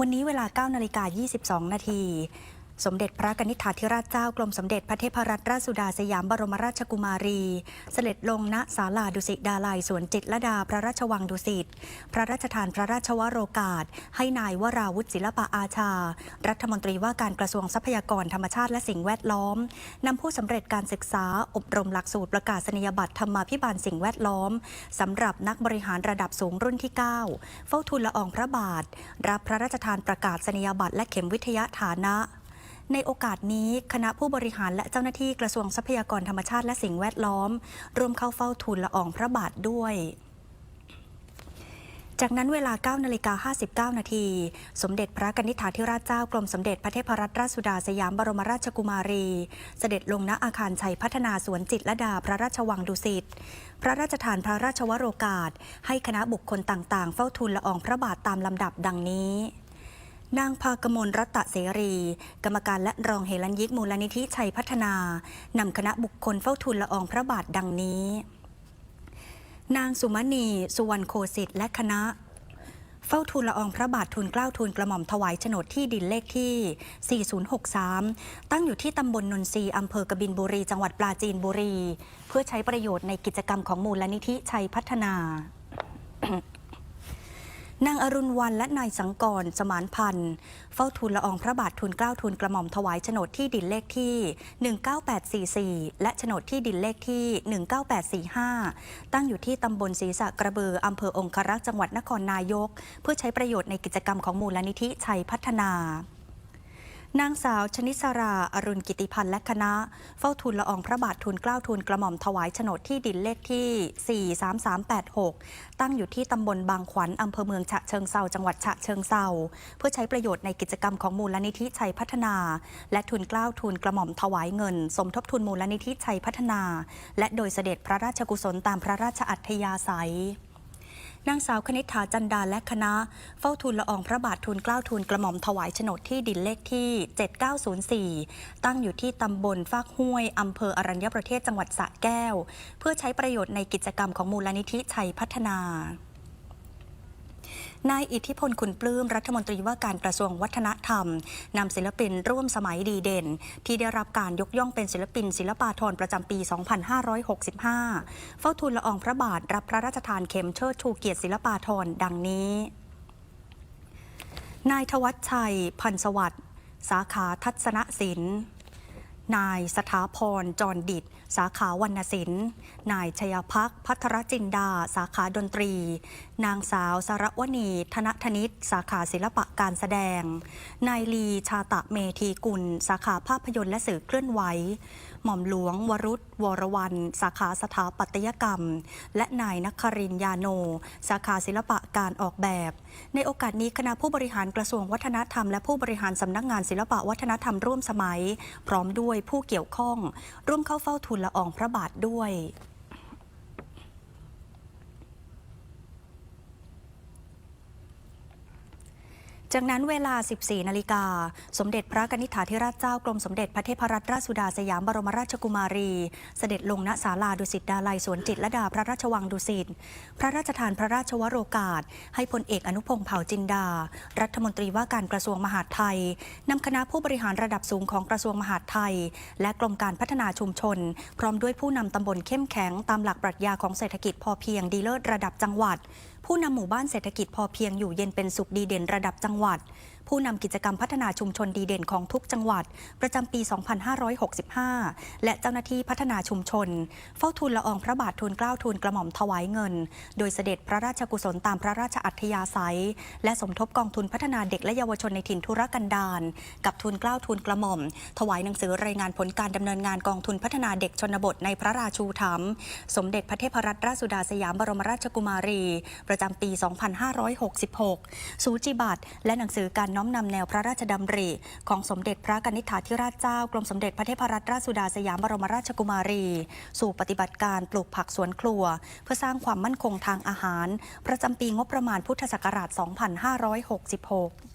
วันนี้เวลา 9 นาฬิกา 22 นาที สมเด็จพระกนิษฐาธิราชเจ้ากรมสมเด็จพระเทพรัตนราชสุดาสยามบรมราชกุมารี เสด็จลงณศาลาดุสิตดาลัยสวนจิตรดาพระราชวังดุสิต พระราชทานพระราชวโรกาส ให้นายวราวุฒิศิลปะอาชา รัฐมนตรีว่าการกระทรวงทรัพยากรธรรมชาติและสิ่งแวดล้อมนำผู้สำเร็จการศึกษาอบรมหลักสูตรประกาศนียบัตรธรรมาภิบาลสิ่งแวดล้อมสำหรับนักบริหารระดับสูงรุ่นที่ 9 เฝ้าทูลละอองพระบาท รับพระราชทานประกาศนียบัตรและเข็มวิทยาฐานะ ในโอกาสนี้คณะผู้บริหารและเจ้าหน้าที่กระทรวงทรัพยากรธรรมชาติและสิ่งแวดล้อม ร่วมเข้าเฝ้าทูลละอองพระบาทด้วยจากนั้นเวลา 9 นาฬิกา 59 นาที สมเด็จพระกนิษฐาธิราชเจ้ากรมสมเด็จพระเทพรัตนราชสุดาสยามบรมราชกุมารี เสด็จลงณอาคารชัยพัฒนาสวนจิตรดาพระราชวังดุสิต พระราชทานพระราชวโรกาส ให้คณะบุคคลต่างๆ เฝ้าทูลละอองพระบาทตามลำดับดังนี้ นางภากมลรัตตะเสรี กรรมการและรองเฮลันยิกมูลนิธิชัยพัฒนานำคณะบุคคลเฝ้าทูลละอองพระบาทดังนี้ นางสุมณีสุวรรณโคสิทธิ์และคณะเฝ้าทูลละอองพระบาททูลเกล้าทูลกระหม่อมถวายโฉนดที่ดินเลขที่ 4063 ตั้งอยู่ที่ตำบลนนทรีย์อำเภอกบินบุรี จังหวัดปราจีนบุรี เพื่อใช้ประโยชน์ในกิจกรรมของมูลนิธิชัยพัฒนา นางอรุณวันและนายสังกรสมานพันธ์เฝ้าทูลละอองพระบาททูลเกล้าทูลกระหม่อมถวายโฉนดที่ดินเลขที่ 19844 และโฉนดที่ดินเลขที่ 19845 ตั้งอยู่ที่ตำบลศรีสะกระเบืออำเภอองครักษ์จังหวัดนครนายก เพื่อใช้ประโยชน์ในกิจกรรมของมูลนิธิชัยพัฒนา นางสาวชนิสรา อรุณกิติพันธ์และคณะ เฝ้าทูลละอองพระบาททูลเกล้าทูลกระหม่อมถวายโฉนดที่ดินเลขที่ 43386 ตั้งอยู่ที่ตำบลบางขวัญอำเภอเมืองฉะเชิงเซาจังหวัดฉะเชิงเซาเพื่อใช้ประโยชน์ในกิจกรรมของมูลนิธิชัยพัฒนา และทูลเกล้าทูลกระหม่อมถวายเงิน สมทบทุนมูลนิธิชัยพัฒนา และโดยเสด็จพระราชกุศลตามพระราชอัธยาศัย นางสาวคณิษฐาจันดาและคณะ เฝ้าทูลละอองพระบาททูลเกล้าทูลกระหม่อมถวายโฉนดที่ดินเลขที่ 7904 ตั้งอยู่ที่ตำบลฟากห้วยอำเภออรัญญประเทศจังหวัดสระแก้ว เพื่อใช้ประโยชน์ในกิจกรรมของมูลนิธิชัยพัฒนา นายอิทธิพลคุณปลื้มรัฐมนตรีว่าการกระทรวงวัฒนธรรมนำศิลปินร่วมสมัยดีเด่น ที่ได้รับการยกย่องเป็นศิลปิน ศิลปาธรประจำปี 2565 เฝ้าทูลละอองพระบาทรับพระราชทานเข็มเชิดชูเกียรติศิลปาธรดังนี้ นายทวัชชัย พันธสวัสดิ์สาขาทัศนศิลป์ นายสถาพร จรดิต สาขาวรรณศิลป์ นายชยพักพัทรจินดา สาขาดนตรี นางสาวสารวณี ธนธนิต สาขาศิลปะการแสดง นายลีชาตะเมธีกุล สาขาภาพยนตร์และสื่อเคลื่อนไหว หม่อมหลวง วรุษวรวันสาขาสถาปัตยกรรม และนายนครินยาโน สาขาศิลปะการออกแบบ ในโอกาสนี้คณะผู้บริหารกระทรวงวัฒนธรรม และผู้บริหารสำนักงานศิลปะวัฒนธรรมร่วมสมัย พร้อมด้วยผู้เกี่ยวข้อง ร่วมเข้าเฝ้าทูลละอองพระบาทด้วย จากนั้นเวลา 14 นาฬิกา สมเด็จพระกนิษฐาธิราชเจ้ากรมสมเด็จพระเทพรัตนราชสุดาสยามบรมราชกุมารี เสด็จลงณศาลาดุสิตดาลัยสวนจิตรลดาพระราชวังดุสิต พระราชทานพระราชวโรกาส ให้พลเอกอนุพงษ์เผ่าจินดา รัฐมนตรีว่าการกระทรวงมหาดไทยนำคณะผู้บริหารระดับสูงของกระทรวงมหาดไทย และกรมการพัฒนาชุมชน พร้อมด้วยผู้นำตำบลเข้มแข็งตามหลักปรัชญาของเศรษฐกิจพอเพียงดีเลิศระดับจังหวัด ผู้นำหมู่บ้านเศรษฐกิจพอเพียงอยู่เย็นเป็นสุขดีเด่นระดับจังหวัดผู้นำกิจกรรมพัฒนาชุมชนดีเด่นของทุกจังหวัด ประจำปี 2565 และเจ้าหน้าที่พัฒนาชุมชน เฝ้าทูลละอองพระบาททูลเกล้าทูลกระหม่อมถวายเงิน โดยเสด็จพระราชกุศลตามพระราชอัธยาศัย และสมทบกองทุนพัฒนาเด็กและเยาวชนในถิ่นทุรกันดารกับทุนเกล้าทูลกระหม่อม ถวายหนังสือรายงานผลการดำเนินงานกองทุนพัฒนาเด็กชนบทในพระราชูธรรม สมเด็จพระเทพรัตนราชสุดาสยามบรมราชกุมารี ประจำปี 2566 สูจิบัตรและหนังสือการน้อมนำแนวพระราชดำริ ของสมเด็จพระกนิษฐาธิราชเจ้ากรมสมเด็จพระเทพรัตนราชสุดาสยามบรมราชกุมารี สู่ปฏิบัติการปลูกผักสวนครัว เพื่อสร้างความมั่นคงทางอาหาร ประจำปีงบประมาณพุทธศักราช 2566